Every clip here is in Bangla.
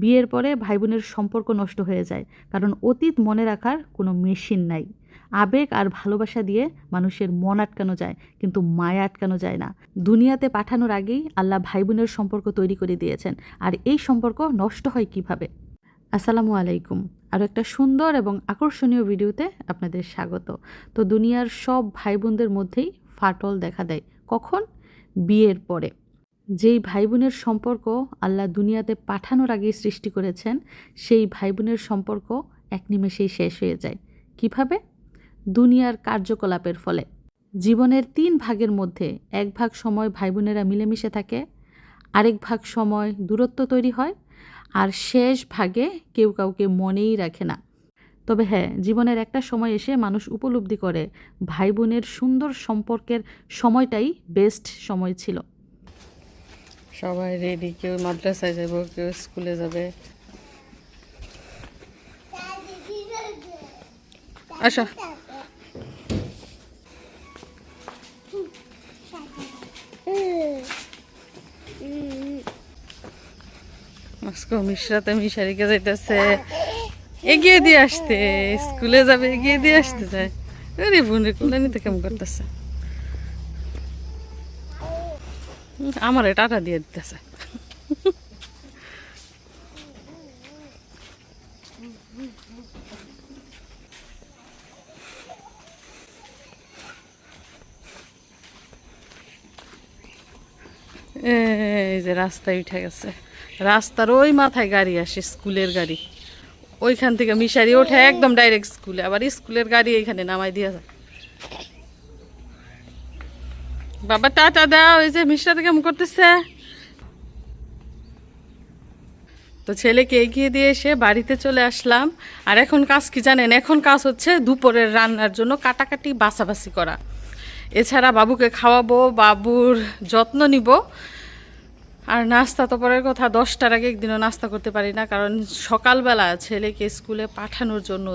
বিয়ের পরে ভাই বোনের সম্পর্ক নষ্ট হয়ে যায়, কারণ অতীত মনে রাখার কোনো মেশিন নাই। আবেগ আর ভালোবাসা দিয়ে মানুষের মন আটকানো যায়, কিন্তু মায়া আটকানো যায় না। দুনিয়াতে পাঠানোর আগেই আল্লাহ ভাই বোনের সম্পর্ক তৈরি করে দিয়েছেন, আর এই সম্পর্ক নষ্ট হয় কীভাবে? আসসালামু আলাইকুম। আরও একটা সুন্দর এবং আকর্ষণীয় ভিডিওতে আপনাদের স্বাগত। তো দুনিয়ার সব ভাই বোনদের মধ্যেই ফাটল দেখা দেয়, কখন? বিয়ের পরে। যেই ভাই বোনের সম্পর্ক আল্লাহ দুনিয়াতে পাঠানোর আগেই সৃষ্টি করেছেন, সেই ভাই বোনের সম্পর্ক এক নিমেষেই শেষ হয়ে যায়। কীভাবে? দুনিয়ার কার্যকলাপের ফলে। জীবনের তিন ভাগের মধ্যে এক ভাগ সময় ভাই বোনেরা মিলেমিশে থাকে, আরেক ভাগ সময় দূরত্ব তৈরি হয়, আর শেষ ভাগে কেউ কাউকে মনেই রাখে না। তবে হ্যাঁ জীবনের একটা সময় এসে মানুষ উপলব্ধি করে ভাই বোনের সুন্দর সম্পর্কের সময়টাই বেস্ট সময় ছিল। সবাই রেডি কেউ মাদ্রাসায় যাবে, কেউ স্কুলে যাবে। আসো। আজকে মিশরাতে মিশারিকে যাইতেছে। এগিয়ে দিয়ে আসতে। স্কুলে যাবে, এগিয়ে দিয়ে আসতে যায়। আরে বোনের কোলে নিতে কেমন করতেছে। আমার টাটা দিয়ে দিতেছে। এই যে রাস্তায় উঠে গেছে। রাস্তার ওই মাথায় গাড়ি আসে, স্কুলের গাড়ি। ওইখান থেকে মিশারি ওঠে একদম ডাইরেক্ট স্কুলে, আবার স্কুলের গাড়ি এইখানে নামাই দিয়ে যায়। বাবা, টাটা দাও, এই যে মিশরাতে কেমন করতেছে। তো ছেলেকে এগিয়ে দিয়ে এসে বাড়িতে চলে আসলাম। আর এখন কাজ কি জানেন? এখন কাজ হচ্ছে দুপুরের রান্নার জন্য কাটাকাটি, বাছাবাছি করা। এছাড়া বাবুকে খাওয়াবো, বাবুর যত্ন নিব। আর নাস্তা তো পরের কথা, দশটার আগে একদিনও নাস্তা করতে পারি না, কারণ সকালবেলা ছেলেকে স্কুলে পাঠানোর জন্য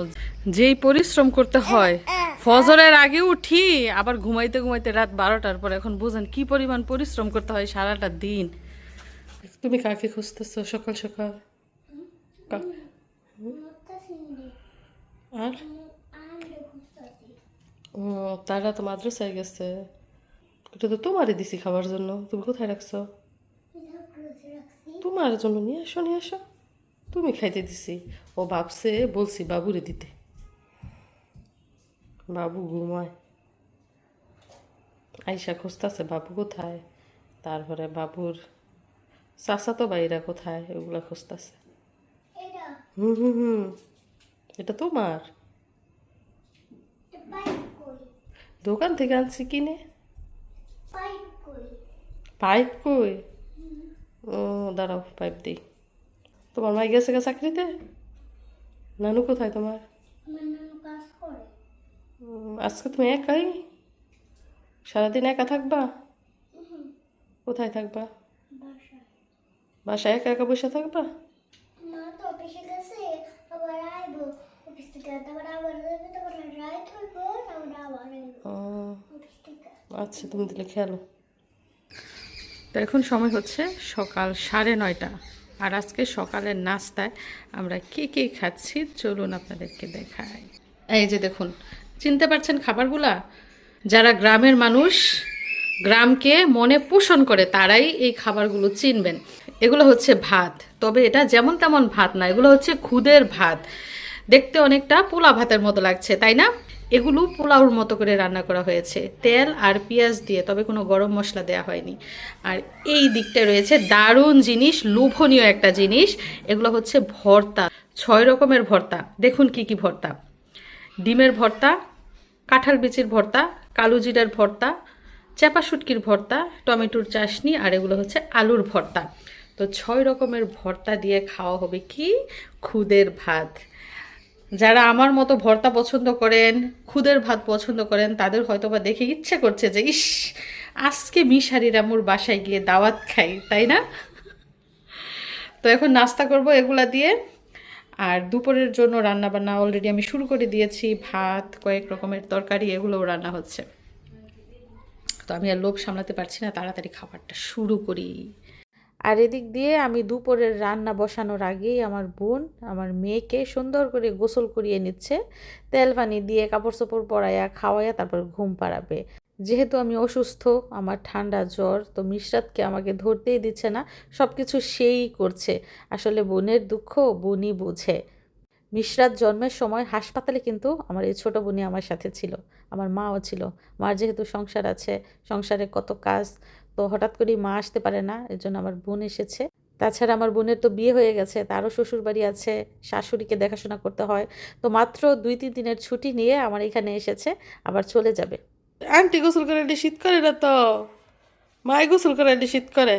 যেই পরিশ্রম করতে হয় ফজরের আগে উঠি, আবার ঘুমাইতে ঘুমাইতে রাত বারোটার পর এখন বুঝেন কি পরিমাণ পরিশ্রম করতে হয় সারাটা দিন। তুমি কাকে খুঁজতেছো সকাল সকাল? আর? ও, তারা তো মাদ্রাসায় গেছে। এটা তো তোমারই দিছি খাবার জন্য। তুমি কোথায় রাখছো? তোমার জন্য নিয়ে আসো নিয়ে আসো। তুমি খাইতে দিছি। ও ভাবছে, বলছি বাবুরে দিতে। বাবু ঘুমায়। আইসা খুঁজতেছে বাবু কোথায়? তারপরে বাবুর চাচা তো বাইরা কোথায়? ওগুলা খুঁজতেছে। হুম হুম হুম। এটা তোমার? দোকান থেকে আনছি কিনে। পাইপ কই? ও দাঁড়াও পাইপ দিই। তোমার মাই গেছে গা চাকরিতে? নানু কোথায় তোমার? আজকে তুমি একাই? সারাদিন একা থাকবা? কোথায় থাকবা? বাসায়। একা একা বসে থাকবা? মা তো অফিসে গেছে আবার আইবো। অফিস থেকে তারপর আবার যাবে তারপর রাইত হইব তারপর আবার ও আচ্ছা তুমি দিলে খেয়ালো। তো এখন সময় হচ্ছে সকাল সাড়ে নয়টা। আর আজকে সকালের নাস্তায় আমরা কে কে খাচ্ছি চলুন আপনাদেরকে দেখাই। এই যে দেখুন চিনতে পারছেন খাবারগুলা? যারা গ্রামের মানুষ, গ্রামকে মনে পোষণ করে, তারাই এই খাবারগুলো চিনবেন। এগুলো হচ্ছে ভাত। তবে এটা যেমন তেমন ভাত না, এগুলো হচ্ছে খুদের ভাত। দেখতে অনেকটা পোলা ভাতের মতো লাগছে, তাই না? এগুলো পোলাওর মতো করে রান্না করা হয়েছে। তেল আর পেঁয়াজ দিয়ে, তবে কোনো গরম মশলা দেওয়া হয়নি। আর এই দিকটা রয়েছে দারুণ জিনিস, লোভনীয় একটা জিনিস। এগুলো হচ্ছে ভর্তা, ছয় রকমের ভর্তা। দেখুন কি কি ভর্তা। ডিমের ভর্তা কাঁঠাল বিচির ভর্তা, কালো জিরার ভর্তা চাপা শুটকির ভর্তা, টমেটোর চাশনি আর এগুলো হচ্ছে আলুর ভর্তা। তো ছয় রকমের ভর্তা দিয়ে খাওয়া হবে কি? খুদের ভাত। যারা আমার মতো ভর্তা পছন্দ করেন, খুদের ভাত পছন্দ করেন, তাদের হয়তো বা দেখে ইচ্ছে করছে যে, ইস, আজকে মিশারির আমুর বাসায় গিয়ে দাওয়াত খাই তাই না? তো এখন নাস্তা করব এগুলা দিয়ে। আর দুপুরের জন্য রান্না বান্না অলরেডি আমি শুরু করে দিয়েছি, ভাত, কয়েক রকমের তরকারি, এগুলোও রান্না হচ্ছে। তো আমি আর লোভ সামলাতে পারছি না, তাড়াতাড়ি খাবারটা শুরু করি। আর এদিক দিয়ে আমি দুপুরের রান্না বসানোর আগেই আমার বোন আমার মেয়েকে সুন্দর করে গোসল করিয়ে নিচ্ছে, তেল পানি দিয়ে কাপড় চোপড় পরাইয়া, খাওয়াইয়া তারপর ঘুম পাড়াবে। যেহেতু আমি অসুস্থ, আমার ঠান্ডা জ্বর, তো মিশরাতকে আমাকে ধরতেই দিচ্ছে না সব কিছু সেই করছে। আসলে বোনের দুঃখ বোনই বুঝে। মিশরাত জন্মের সময় হাসপাতালে কিন্তু আমার এই ছোটো বোনই আমার সাথে ছিল, আমার মাও ছিল। মার যেহেতু সংসার আছে, সংসারে কত কাজ, তো হঠাৎ করেই মা আসতে পারে না এর জন্য আমার বোন এসেছে। তাছাড়া আমার বোনের তো বিয়ে হয়ে গেছে, তারও শ্বশুর বাড়ি আছে, শাশুড়িকে দেখাশোনা করতে হয়, তো মাত্র দুই তিন দিনের ছুটি নিয়ে আমার এখানে এসেছে, আবার চলে যাবে। আন্টি গোসল করে এলে শীত করে না তো? মাই গোসল করে এলে শীত করে।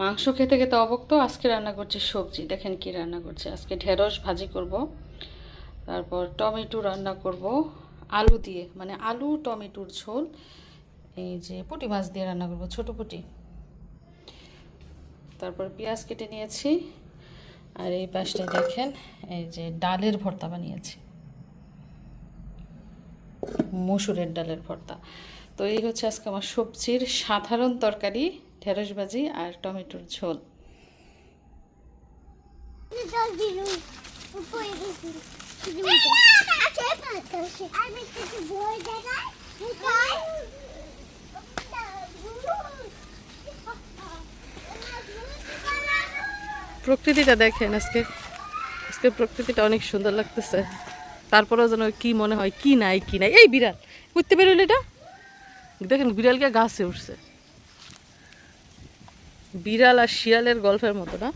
মাংস খেতে খেতে অবক্ত, আজকে রান্না করছে সবজি। দেখেন কি রান্না করছে। আজকে ঢেঁড়স ভাজি করব, তারপর টমেটো রান্না করব, আলু দিয়ে মানে আলু, টমেটোর ঝোল, এই যে পুঁটি মাছ দিয়ে রান্না করব, ছোট পুঁটি। তারপর পেঁয়াজ কেটে নিয়েছি আর এই পাশটায় দেখেন, এই যে ডালের ভর্তা বানিয়েছি। মসুরের ডালের ভর্তা। তো এই হচ্ছে আজকে আমার সবজির সাধারণ তরকারি, ঢেঁড়স ভাজি আর টমেটোর ঝোল। আমি কিছু বই দেখাই প্রকৃতিটা দেখেন আজকে। আজকে প্রকৃতিটা অনেক সুন্দর লাগতেছে। তারপরেও যেন কি মনে হয়, কি নাই কি নাই। এই বিড়াল করতে বেরোলে এটা? দেখেন বিড়ালকে গাছে উঠছে। বিড়াল আর শিয়ালের গল্পের মতো না?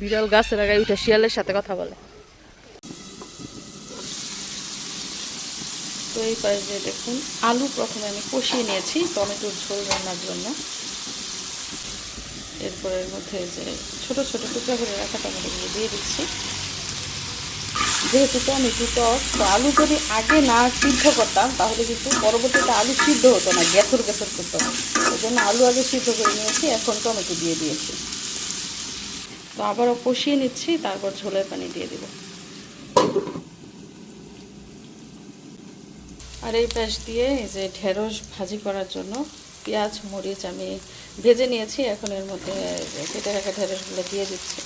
বিড়াল গাছের আগায় উঠে শিয়ালের সাথে কথা বলে। তো এই পাশে দেখুন, আলু প্রথমে আমি কষিয়ে নিয়েছি, টমেটোর ঝোল রান্নার জন্য। এরপর এর মধ্যে যে ছোট ছোট টুকরা করে রাখা টমেটোগুলো দিয়ে দিচ্ছি। যেহেতু টমেটো টক, তো আলু যদি আগে না সিদ্ধ করতাম, তাহলে কিন্তু পরবর্তীতে আলু সিদ্ধ হতো না গ্যাসর গ্যাসর করতো। ওই জন্য আলু আগে সিদ্ধ করে নিয়েছি, এখন টমেটো দিয়ে দিয়েছি। তো আবারও কষিয়ে নিচ্ছি, তারপর ঝোলের পানি দিয়ে দেবো। আর এই পাশ দিয়ে যে ঢেঁড়স ভাজি করার জন্য পেঁয়াজ, মরিচ আমি ভেজে নিয়েছি, এখন এর মধ্যে কেটে রাখা ঢেঁড়সগুলো দিয়ে দিচ্ছি।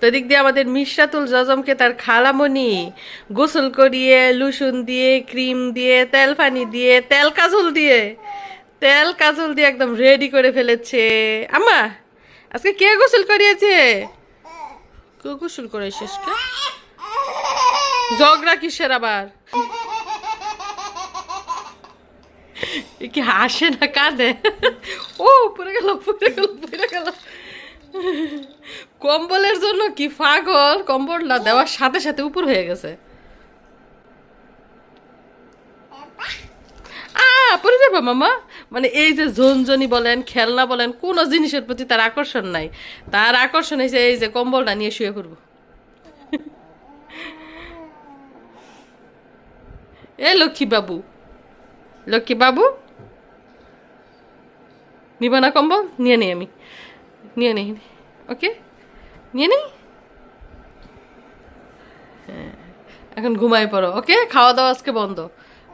তো দিক দিয়ে আমাদের মিশরাতুল জজমকে তার খালামণি গোসল করিয়ে, লুসুন দিয়ে, ক্রিম দিয়ে, তেল পানি দিয়ে, তেল কাজল দিয়ে, তেল কাজল দিয়ে একদম রেডি করে ফেলেছে। আম্মা আজকে কে গোসল করিয়েছে? কে গোসল করেছিস কে ঝগড়া কিসের আবার? কি হাসে না কাঁদে? ও, পড়ে গেল পড়ে গেল পড়ে গেল। কম্বলের জন্য কি পাগল? কম্বলটা দেওয়ার সাথে সাথে উপর হয়ে গেছে আ পড়ে যাবে মামা? মানে এই যে ঝনঝনি বলেন খেলনা বলেন কোনো জিনিসের প্রতি তার আকর্ষণ নাই। তার আকর্ষণ হয়েছে এই যে কম্বলটা নিয়ে শুয়ে পড়ব। এ লক্ষ্মী বাবু লক্ষ্মী বাবু নিব না কম্বল? নিয়ে নিই আমি। নিয়ে নিই। ওকে? নিয়ে নিই? হ্যাঁ, এখন ঘুমাই পড়ো ওকে? খাওয়া দাওয়া আজকে বন্ধ।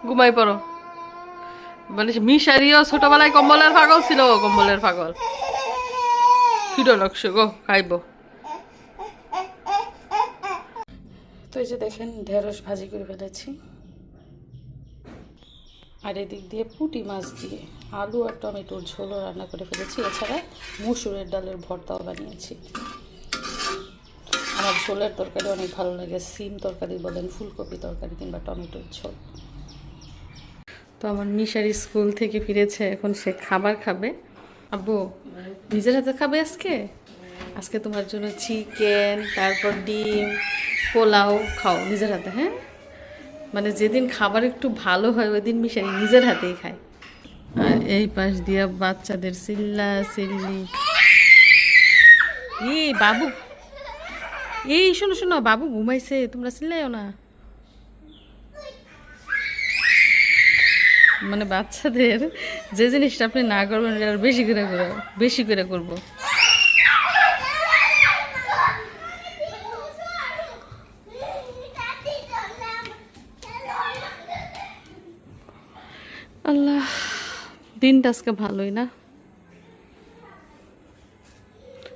ঘুমাই পড়ো। মানে মিশারিও ছোটবেলায় কম্বলের পাগল ছিল কম্বলের পাগল। ফিরো নকশ, গো, খাইব। তো এই যে দেখেন, ঢেঁড়স ভাজি করে ফেলেছি। আর এদিক দিয়ে পুঁটি মাছ দিয়ে আলু আর টমেটোর ঝোলও রান্না করে ফেলেছি। এছাড়া মুসুরের ডালের ভর্তাও বানিয়েছি। আমার ঝোলের তরকারি অনেক ভালো লাগে। সিম তরকারি বলেন, ফুলকপি তরকারি কিংবা টমেটোর ঝোল। তো আমার মিশারি স্কুল থেকে ফিরেছে, এখন সে খাবার খাবে। আব্বু, নিজের হাতে খাবে আজকে? আজকে তোমার জন্য চিকেন, তারপর ডিম, পোলাও খাও নিজের হাতে হ্যাঁ? মানে যেদিন খাবার একটু ভালো হয় ওই দিন মিশারি নিজের হাতেই খায়। আর এই পাশ দিয়া বাচ্চাদের সিল্লা চিল্লি এই বাবু, এই শোনো শোনো, বাবু ঘুমাইছে, তোমরা চিল্লাইও না। মানে বাচ্চাদের যে জিনিসটা আপনি না করবেন, এটা বেশি করে করে, বেশি করে করব। আল্লাহ, দিনটা আজকে ভালোই না?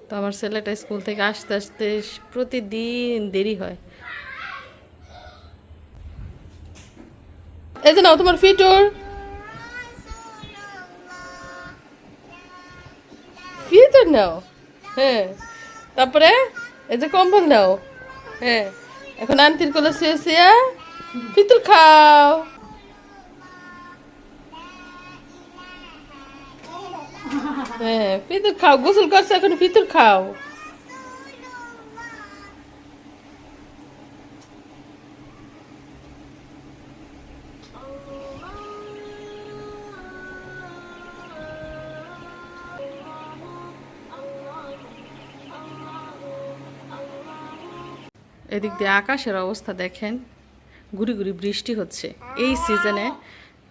তো আমার ছেলেটা স্কুল থেকে আসতে আসতে প্রতিদিন দেরি হয়। এই যে না তোমার ফিটোর। নাও। হ্যাঁ। তারপরে এই যে কম্বল নাও। হ্যাঁ। এখন আন্টির কোলে শুয়ে শুয়ে পিতুল খাও। হ্যাঁ ফিতুর খাও, গোসল করছে, এখন ফিতুর খাও। এদিক দিয়ে আকাশের অবস্থা দেখেন, গুড়ি গুড়ি বৃষ্টি হচ্ছে। এই সিজনে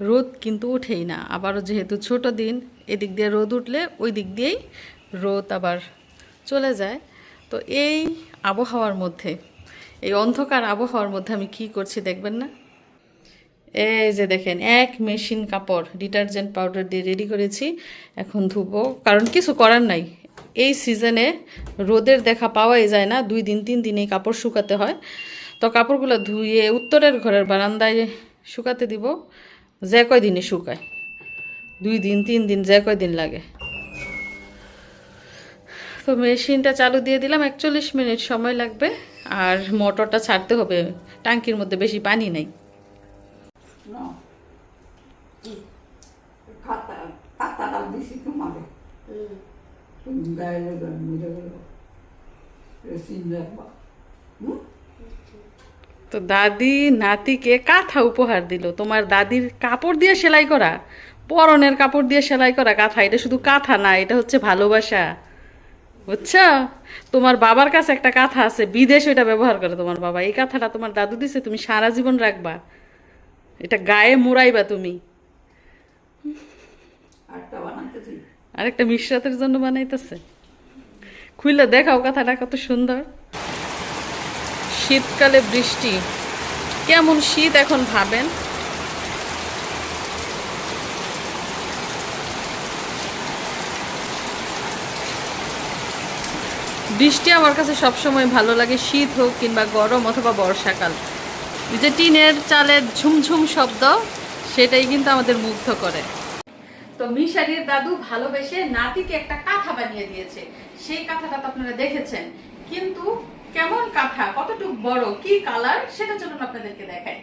রোদ কিন্তু ওঠেই না। আবারও যেহেতু ছোট দিন, এদিক দিয়ে রোদ উঠলে ওই দিক দিয়েই রোদ আবার চলে যায়। তো এই আবহাওয়ার মধ্যে, এই অন্ধকার আবহাওয়ার মধ্যে আমি কি করছি দেখবেন না? এই যে দেখেন, এক মেশিন কাপড়, ডিটারজেন্ট পাউডার দিয়ে রেডি করেছি। এখন ধুবো, কারণ কিছু করার নাই। এই সিজনে রোদের দেখা পাওয়াই যায় না, দুই দিন, তিন দিন কাপড় শুকাতে হয়। তো কাপড়গুলো ধুয়ে উত্তরের ঘরের বারান্দায় শুকাতে দিব, যে কয় দিনে শুকায়। দুই দিন, তিন দিন, যে কয় দিন লাগে। তো মেশিনটা চালু দিয়ে দিলাম, একচল্লিশ মিনিট সময় লাগবে, আর মোটরটা ছাড়তে হবে টাঙ্কির মধ্যে বেশি পানি নেই. খাতা দিছি তোমাকে গেল তো দাদি নাতিকে কাঁথা উপহার দিল। তোমার দাদির কাপড় দিয়ে সেলাই করা পরনের কাপড় দিয়ে সেলাই করা কাঁথা এটা শুধু কাঁথা না এটা হচ্ছে ভালোবাসা। বুঝছ? তোমার বাবার কাছে একটা কাঁথা আছে বিদেশ ওইটা ব্যবহার করে তোমার বাবা। এই কাঁথাটা তোমার দাদু দিছে তুমি সারা জীবন রাখবা। এটা গায়ে মুড়াইবা তুমি। আটটা বানাতেছি আরেকটা মিশ্রাতের জন্য বানাইতেছে। খুইলে দেখাও কথাটা কত সুন্দর। শীতকালে বৃষ্টি। কেমন শীত এখন ভাবেন? বৃষ্টি আমার কাছে সবসময় ভালো লাগে, শীত হোক কিংবা গরম অথবা বর্ষাকাল। যে টিনের চালের ঝুমঝুম শব্দ, সেটাই কিন্তু আমাদের মুগ্ধ করে। তো মিশারির দাদু ভালোবেসে নাতিকে একটা কাঁথা বানিয়ে দিয়েছে। সেই কাঁথাটা তো আপনারা দেখেছেন। কিন্তু কেমন কাঁথা? কতটুকু বড়? কি কালার? সেটা চলুন আপনাদেরকে দেখাই।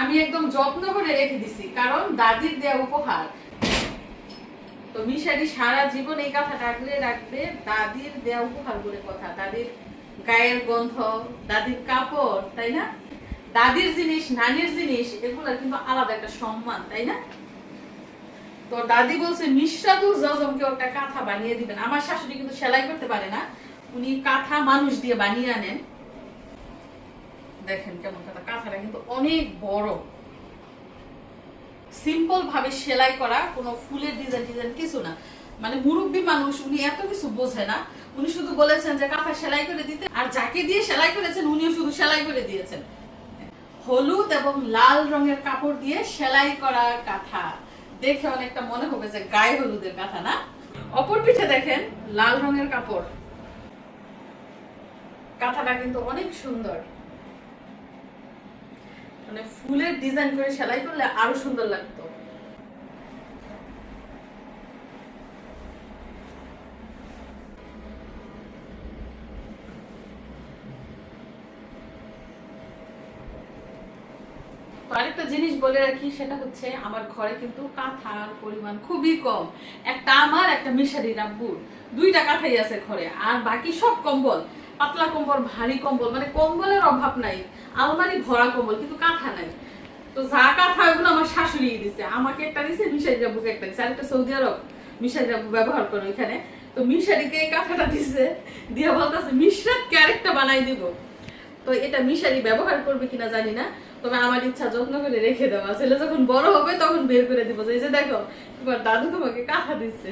আমি একদম যত্ন করে রেখে দিছি, কারণ দাদির দেয়া উপহার। তো মিশারি সারা জীবন এই কাঁথাটা আগলে রাখবে, দাদির দেয়া উপহার বলে কথা, দাদির গায়ের গন্ধ, দাদির কাপড়, তাই না? দাদির জিনিস, নানির জিনিস, এগুলোর কিন্তু আলাদা একটা সম্মান, তাই না? তো দাদি বলছে মিশ্রাদুল জজমকে একটা কাঁথা বানিয়ে দিবেন। আমার শাশুড়ি কিন্তু সেলাই করতে পারে না। উনি কাঁথা মানুষ দিয়ে বানিয়ে আনেন। দেখেন কেমন কাঁথা। কাঁথাটা কিন্তু অনেক বড়। সিম্পল ভাবে সেলাই করা, কোনো ফুলের ডিজাইন ডিজাইন কিছু না। মানে মুরব্বী মানুষ, উনি এত কিছু বোঝে না। উনি শুধু বলেছেন যে কাঁথা সেলাই করে দিতে, আর যাকে দিয়ে সেলাই করেছেন, উনিও শুধু সেলাই করে দিয়েছেন। হলুদ এবং লাল রঙের কাপড় দিয়ে সেলাই করা কাঁথা। দেখে অনেকটা মনে হবে যে গায়ে হলুদের কাঁথা না? অপর পিঠে দেখেন লাল রঙের কাপড়। কাঁথাটা কিন্তু অনেক সুন্দর। মানে ফুলের ডিজাইন করে সেলাই করলে আরও সুন্দর লাগতো তো আরেকটা জিনিস বলে রাখি, সেটা হচ্ছে আমার ঘরে কিন্তু কাঁথার পরিমাণ খুবই কম। একটা আমার, একটা মিশারি রাব্বুর দুইটা কাঁথাই আছে ঘরে, আর বাকি সব কম্বল। পাতলা কম্বল, ভারী কম্বল মানে কম্বলের অভাব নাই। আলমারি ভরা কম্বল, কিন্তু কাঁথা নাই। তো যা কাঁথা, ওগুলো আমার শাশুড়ি দিছে। আমাকে একটা দিছে মিশারি রাব্বুকে একটা দিছে। আরেকটা সৌদি আরব মিশারি রাব্বু ব্যবহার করে ওইখানে। তো মিশারিকে এই কাঁথাটা দিছে, দিয়ে বলতেছে, মিশরাত ক্যারেক্টার বানাই দিব? তো এটা মিশারি ব্যবহার করবে কিনা জানি না। তবে আমার ইচ্ছা যত্ন করে রেখে দেওয়া। ছেলে যখন বড় হবে তখন বের করে দিব। এই যে দেখো, তোমার দাদু তোমাকে কাঁথা দিচ্ছে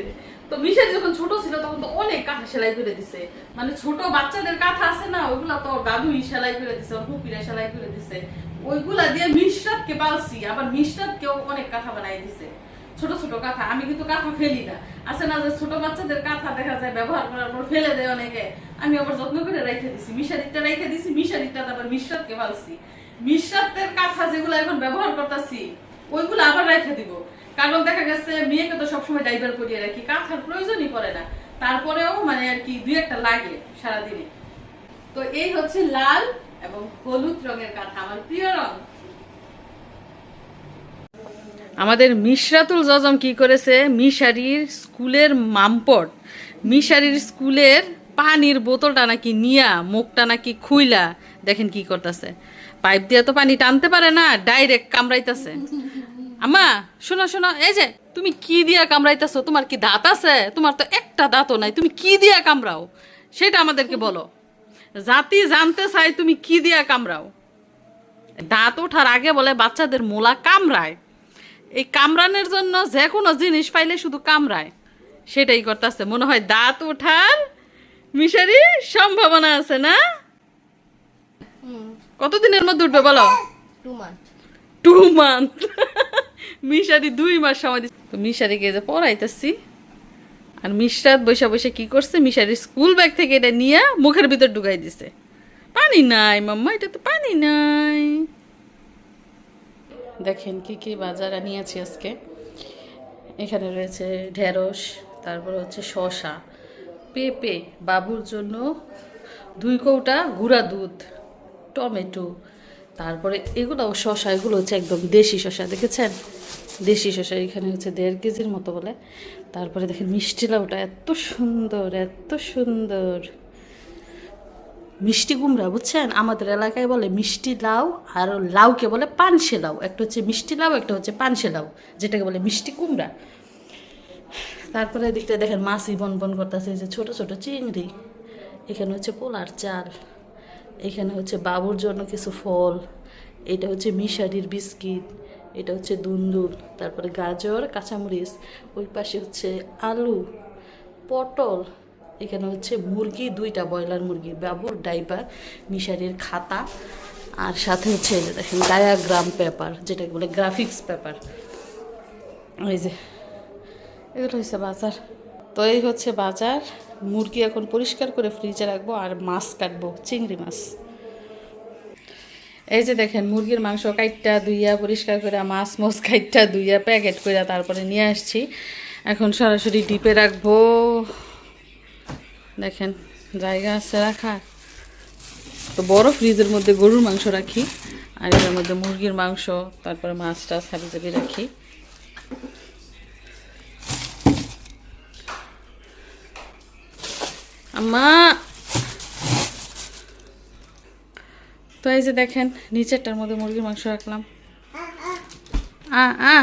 তো মিশারি যখন ছোট ছিল তখন তো অনেক কাঁথা সেলাই করে দিছে। মানে ছোট বাচ্চাদের কাঁথা আছে না, ওগুলো তো দাদুই সেলাই করে দিছে, ওর পুপিরা সেলাই করে দিছে। ওইগুলা দিয়ে মিশরাতকে পালছি, আবার মিশরাতকেও অনেক কাঁথা বানাই দিছে। ছোট ছোট কাঁথা, আমি কিন্তু কাঁথা ফেলি না। আছে না যে ছোট বাচ্চাদের কাঁথা দেখা যায় ব্যবহার করার পর ফেলে দেয় অনেকে। আমি আবার যত্ন করে রেখে দিছি মিশারিটা রেখে দিছি মিশারিটা আবার মিশরাতকে পালছি। মিশরাতের কাঁথা যেগুলো এখন ব্যবহার করতেছি, ওইগুলো আবার রেখে দিব। কারণ দেখা গেছে, মেয়েকে তো সবসময় ডাইভার করিয়ে রাখি, কাঁথার প্রয়োজনই পড়ে না। তারপরেও মানে আর কি দুই একটা লাগে সারাদিনে। তো এই হচ্ছে লাল এবং হলুদ রঙের কাঁথা, আমার প্রিয় রং। আমাদের মিশরাতুল জজম কি করেছে? মিশারির স্কুলের মামপট। মিশারির স্কুলের পানির বোতলটা নাকি নিয়া, মুখটা নাকি খুইলা, দেখেন কি করতেছে। পাইপ দিয়ে তো পানি টানতে পারে না ডাইরেক্ট কামড়াইতেছে। আমা শোনো শোনো, এই যে, তুমি কি দিয়া কামড়াইতেছো? তোমার কি দাঁত আছে? তোমার তো একটা দাঁতও নাই, তুমি কি দিয়া কামড়াও? সেটা আমাদেরকে বলো। জাতি জানতে চাই তুমি কি দিয়া কামড়াও। দাঁত ওঠার আগে বলে বাচ্চাদের মোলা কামড়ায়। এই কামড়ানোর জন্য যে কোনো জিনিস পাইলে শুধু কামড়ায়। সেটাই করতেছে। মনে হয় দাঁত ওঠার মিশারি সম্ভাবনা আছে না? কতদিনের মধ্যে উঠবে বলো? টু মান্থ টু মান্থ মিশারি দুই মাস সময় দিচ্ছে। তো মিশারিকে যে পড়াইতেছি। আর মিশরাত বৈশা বৈশা কি করছে? মিশারির স্কুল ব্যাগ থেকে এটা নিয়ে মুখের ভিতর ঢুকাই দিছে। পানি নাই মাম্মা এটা তো পানি নাই। দেখেন কি কি বাজার নিয়েছি আজকে। এখানে রয়েছে ঢেঁড়স তারপর হচ্ছে শসা। পেঁপে বাবুর জন্য দুই কৌটা গুঁড়া দুধ। টমেটো, তারপরে এগুলো শসা, এগুলো হচ্ছে একদম দেশি শসা, দেখেছেন? দেশি শসা, এখানে হচ্ছে দেড় কেজির মতো বলে। তারপরে দেখেন মিষ্টি লাউটা, এত সুন্দর এত সুন্দর। মিষ্টি কুমড়া, বুঝছেন? আমাদের এলাকায় বলে মিষ্টি লাউ, আর লাউকে বলে পানসে লাউ। একটা হচ্ছে মিষ্টি লাউ, একটা হচ্ছে পানসে লাউ, যেটাকে বলে মিষ্টি কুমড়া। তারপরে এদিকটা দেখেন মাছই বন বন করতেছে যে ছোট ছোট চিংড়ি, এখানে হচ্ছে পোলার চাল। এখানে হচ্ছে বাবুর জন্য কিছু ফল, এটা হচ্ছে মিশারির বিস্কিট, এটা হচ্ছে দুন্দুল তারপরে গাজর, কাঁচামরিচ, ওই পাশে হচ্ছে আলু, পটল, এখানে হচ্ছে মুরগি, দুইটা ব্রয়লার মুরগি, বাবুর ডাইপার, মিশারির খাতা, আর সাথে হচ্ছে দেখেন ডায়াগ্রাম পেপার যেটাকে বলে গ্রাফিক্স পেপার ওই যে, এগুলো হচ্ছে বাজার। তো এই হচ্ছে বাজার। মুরগি এখন পরিষ্কার করে ফ্রিজে রাখব আর মাছ কাটবো, চিংড়ি মাছ। এই যে দেখেন, মুরগির মাংস কাইটটা দুইয়া পরিষ্কার করে, মাছ মোস কাইটটা দুইয়া প্যাকেট করে তারপরে নিয়ে আসছি। এখন সরাসরি ডিপে রাখব। দেখেন, জায়গা আছে রাখার তো বড় ফ্রিজের মধ্যে গরুর মাংস রাখি, আর এটার মধ্যে মুরগির মাংস, তারপরে মাছ টাছ হাবি রাখি। আম্মা। তো এই যে দেখেন নিচেরটার মধ্যে মুরগির মাংস রাখলাম। আ আ।